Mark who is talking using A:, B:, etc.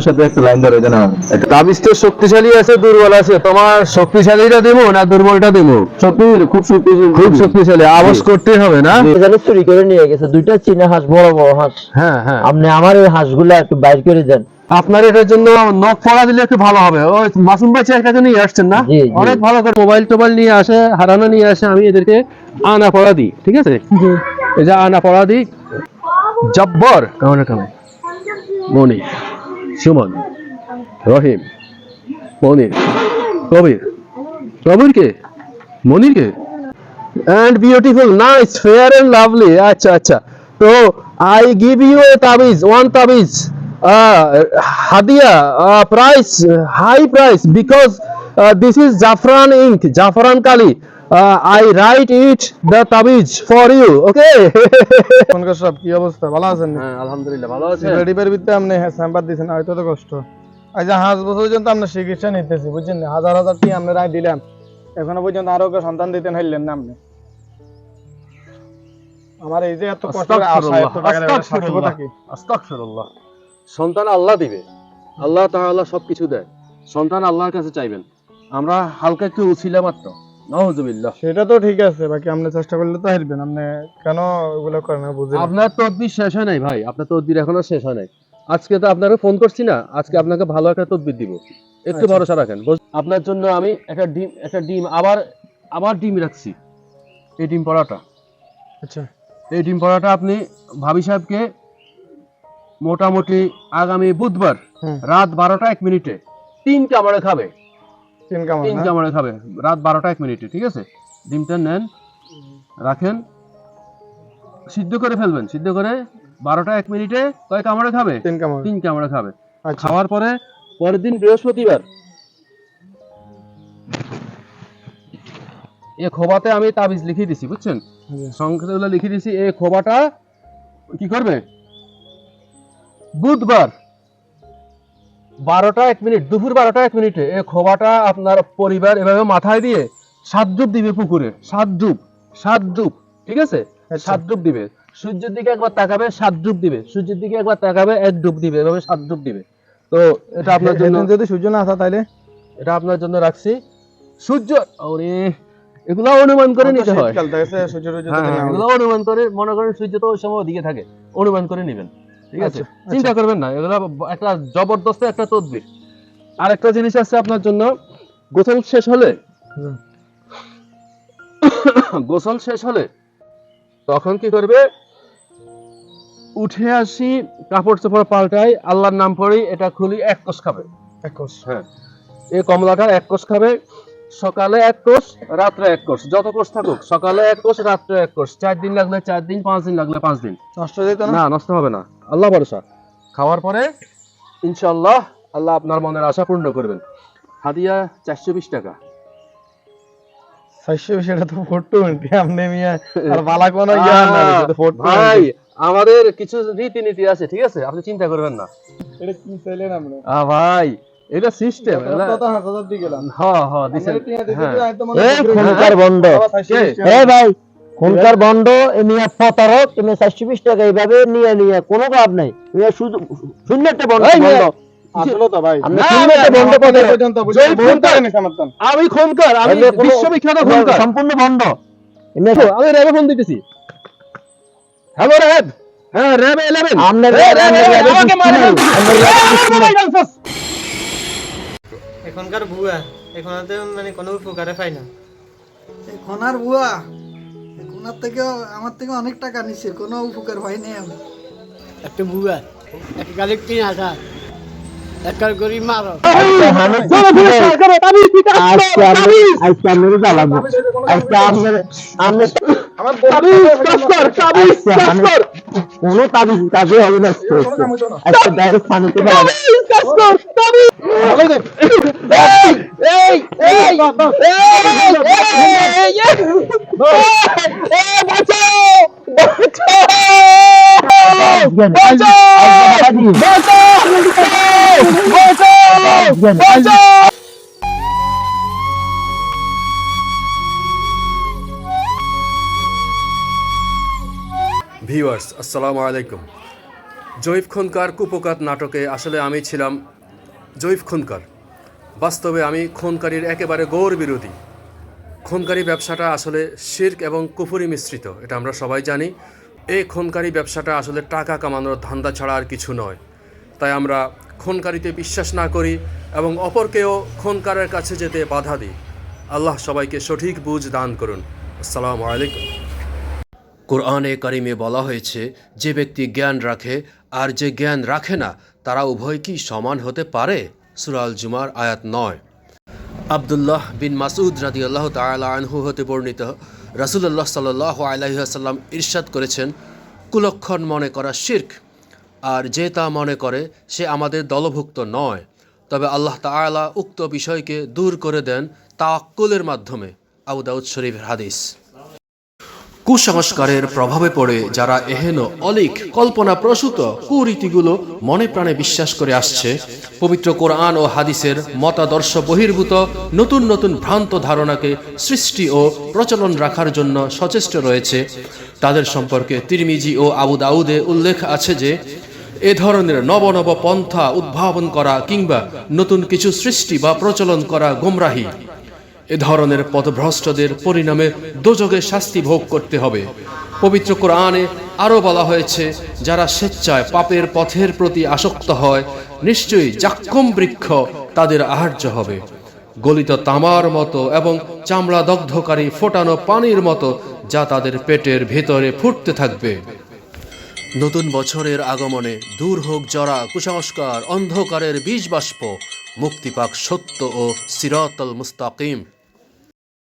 A: সাথে একটা লাইন ধরে
B: শক্তিশালী আছে দুর্বল আছে তোমার শক্তিশালীটা দেবো না দুর্বলটা দেবো
A: সত্যি খুব শক্তিশালী
B: খুব শক্তিশালী আওয়াজ করতে হবে না
C: এখানে চুরি করে নিয়ে গেছে দুইটা চীনা হাঁস বড় বড় হাঁস।
B: হ্যাঁ হ্যাঁ।
C: আপনি আমার ওই হাঁসগুলা একটু বাইর করে দেন।
B: আপনার এটার জন্য নখ পড়া দিলে একটু ভালো হবে। ওই মাসুম ভাই চেয়ার কাছে নিয়ে আসছেন না। অনেক ভালো করে মোবাইল টোবাইল নিয়ে আসে হারানো নিয়ে আসে আমি এদেরকে আনা পড়া দিই ঠিক আছে? এই যে আনা পড়া দিই। জব্বর। কেমন কেমন মনি সুমন রহিম মনির কবির কবির কে মনির কে and beautiful nice fair and lovely আচ্ছা আচ্ছা। তো I give you a tabiz one tabiz uh, hadia uh, price high price because uh, this is jaffran ink jaffran kali. uh, i write it the tabiz for you okay?
D: এখনকার সব কি অবস্থা? ভালো আছেন? না
B: হ্যাঁ আলহামদুলিল্লাহ ভালো আছে
D: রেডিপের ভিতরে আপনি হ্যাঁ স্যাম্পার দিয়েছেন হয়তো তো কষ্ট। আজ হাঁস বছর পর্যন্ত আমরা চিকিৎসা নিতেছি বুঝছেন? না? হাজার হাজার টি আমরা রায় দিলাম। এখনও পর্যন্ত আরও কেউ সন্তান দিতেন হইলেন না আপনি। আমার এই যে এত কষ্ট আশা এত টাকা কি?
B: আস্তাগফিরুল্লাহ। সন্তান আল্লাহ দিবে। আল্লাহ তাআলা সবকিছু দেয়। সন্তান আল্লাহর কাছে চাইবেন। আমরা হালকা একটু উছিলা মাত্র।
D: সেটা তো ঠিক আছে বাকি আপনি চেষ্টা করলে তো হারবেন। আপনি কেন ওগুলো করেন না বুঝি না।
B: আপনার তদবির শেষ হয় নাই ভাই। আপনার তদবির এখনও শেষ হয় নাই। আজকে তো আপনাকে ফোন করছি না আজকে আপনাকে ভালো একটা তদবির দিব। একটু
D: আচ্ছা।
B: ভরসা রাখেন। আপনার জন্য আমি একটা ডিম একটা ডিম আবার আবার ডিম রাখছি। এই ডিম পড়াটা
D: আচ্ছা।
B: এই ডিম পড়াটা আপনি ভাবি সাহেবকে মোটামুটি আগামী বুধবার রাত বারোটা এক মিনিটে তিন কামড়ে খাবে।
D: তিন
B: তিন কামড়ে খাবে। রাত বারোটা এক মিনিটে ঠিক আছে? ডিমটা নেন রাখেন সিদ্ধ করে ফেলবেন। সিদ্ধ করে বারোটা এক মিনিটে কয় কামড়ে খাবে?
D: তিন
B: কামড়ে। খাবে।
D: আচ্ছা।
B: খাওয়ার পরে পরের দিন বৃহস্পতিবার এ খোবাতে আমি তাবিজ লিখে দিছি বুঝছেন?
D: জি।
B: সংখ্যাগুলো লিখে দিছি এই খোবাটা কি করবে? বুধবার বারোটা এক মিনিট দুপুর বারোটা এক মিনিটে এই খোবাটা আপনার পরিবার এভাবে মাথায় দিয়ে সাত ডুব দিবে পুকুরে সাত ডুব সাত ডুব ঠিক আছে?
D: আচ্ছা।
B: সাত ডুব দিবে। সূর্যের দিকে একবার তাকাবে সাত ডুব দিবে। সূর্যের দিকে একবার তাকাবে এক ডুব দিবে এভাবে সাত ডুব দিবে। তো এটা আপনার জন্য
D: যদি সূর্য না আসা তাইলে
B: এটা আপনার জন্য রাখছি। সূর্য ওরে এগুলো অনুমান করে নিতে হয়। হ্যাঁ
D: না
B: এগুলো অনুমান করে মনে করেন সূর্য তো ওই সময় ওদিকে থাকে অনুমান করে নেবেন। ঠিক আছে?
D: আচ্ছা,
B: চিন্তা করবেন না এগুলো একটা জবরদস্ত একটা তদবির। আর একটা জিনিস আছে আপনার জন্য। গোসল শেষ হলে গোসল শেষ হলে তখন কি করবে? উঠে আসি কাপড় চোপড় পাল্টাই আল্লাহর নাম পড়ি এটা খুলি এক কোষ খাবে।
D: একুশ
B: হ্যাঁ। এই কমলাটার এক কোষ খাবে সকালে এক কোষ রাত্রে এক কোষ। যত কোষ থাকুক সকালে এক কোষ রাত্রে এক কোষ। চার দিন লাগলে চার দিন পাঁচ দিন লাগলে পাঁচ দিন।
D: নষ্ট না
B: নষ্ট হবে না। আল্লাহ ভরসা। খাওয়ার পরে ইনশাআল্লাহ আল্লাহ আপনার মনের আশা পূর্ণ করবেন। হাদিয়া চারশো বিশ টাকা।
D: চারশো সেটা তো ফোর টোয়েন্টি আপনি মিয়া আর বালা কোনো ইয়া না তো ফোর
B: ভাই আমাদের কিছু রীতিনীতি আছে ঠিক আছে? আপনি চিন্তা করবেন না।
D: এটা কি চাইলেন আপনি?
B: আ ভাই এটা সিস্টেম
D: কত হাজার হাজার দিয়ে গেলাম।
B: হ্যাঁ হ্যাঁ দিছেন। হ্যাঁ।
C: বন্ধ।
D: বিশ।
C: এ ভাই খুনকার বন্ধ এমিয়া প্রতারক এমিয়া চারশো বিশ টাকা এইভাবে নিয়ে নিয়ে কোনো লাভ নাই। শূন্য একটা বন্ধ।
B: এই
C: বন্ধ।
B: আমি খুনকার আমি বিশ্ববিখ্যাত খুনকার
C: সম্পূর্ণ
B: আমি ফোন দিতেছি। হ্যালো হ্যাঁ ইলেভেন
E: এখনকার বুয়া এখনতে মানে কোনো উপকারে পাই না।
F: এখন আর বুয়া আর থেকে আমার থেকে অনেক টাকা নিচ্ছে কোনো উপকার হয়নি আমি
G: একটা বুয়া এক গালি তিন হাজার। একটা গরিব মারো।
C: আজকে আমি আজকে আমি জ্বালাবো। আজকে আপনার আমি কোনো তাবিজ কাজে হবে না আজকে। ডাইরেক্ট পানিতে পালাবো বাঁচাও বাঁচাও বাঁচাও
B: ভিউয়ার্স, আসসালামু আলাইকুম। জয়ীফ খনকার কুপকাত নাটকে আসলে আমি ছিলাম জয়ীফ খনকার। বাস্তবে আমি খনকারীর একেবারে গৌর বিরোধী। খনকারি ব্যবসাটা আসলে শির্ক এবং কুফুরি মিশ্রিত, এটা আমরা সবাই জানি। এই খনকারি ব্যবসাটা আসলে টাকা কামানোর ধান্দা ছাড়া আর কিছু নয়। তাই আমরা খনকারিতে বিশ্বাস না করি এবং অপরকেও খনকারের কাছে যেতে বাধা দিই। আল্লাহ সবাইকে সঠিক বুঝ দান করুন। আসসালামু আলাইকুম। কোরআনে কারিমে বলা হয়েছে, যে ব্যক্তি জ্ঞান রাখে আর যে জ্ঞান রাখে না, তারা উভয় কি সমান হতে পারে? সুরাল জুমার আয়াত নয়। আবদুল্লাহ বিন মাসুদ রাদি আল্লাহ তালা হতে বর্ণিত রাসুল্লাহ সাল্লাহ আলাইসাল্লাম ইরশাদ করেছেন, কুলক্ষণ মনে করা শির্ক, আর যে তা মনে করে, সে আমাদের দলভুক্ত নয়। তবে আল্লাহ তাআলা উক্ত বিষয়কে দূর করে দেন তাক্কুলের মাধ্যমে। আবু শরীফের হাদিস। কুসংস্কারের প্রভাবে পড়ে যারা এহেন অলিক কল্পনা প্রসূত কুরীতিগুলো মনে প্রাণে বিশ্বাস করে আসছে। পবিত্র কোরআন ও হাদিসের মতাদর্শ বহির্ভূত নতুন নতুন ভ্রান্ত ধারণাকে সৃষ্টি ও প্রচলন রাখার জন্য সচেষ্ট রয়েছে। তাদের সম্পর্কে তিরমিজি ও আবু দাউদে উল্লেখ আছে যে, এ ধরনের নব নব পন্থা উদ্ভাবন করা কিংবা নতুন কিছু সৃষ্টি বা প্রচলন করা গোমরাহী। এ ধরনের পথভ্রষ্টদের পরিণামে দোজগে শাস্তি ভোগ করতে হবে। পবিত্র কোরআনে আরও বলা হয়েছে, যারা স্বেচ্ছায় পাপের পথের প্রতি আসক্ত হয়, নিশ্চয়ই জাক্কম বৃক্ষ তাদের আহার্য হবে। গলিত তামার মতো এবং চামড়া দগ্ধকারী ফোটানো পানির মতো যা তাদের পেটের ভেতরে ফুটতে থাকবে। নতুন বছরের আগমনে দূর হোক জরা, কুসংস্কার, অন্ধকারের বীজ বাষ্প মুক্তিপাক সত্য ও সিরাতল মুস্তাকিম।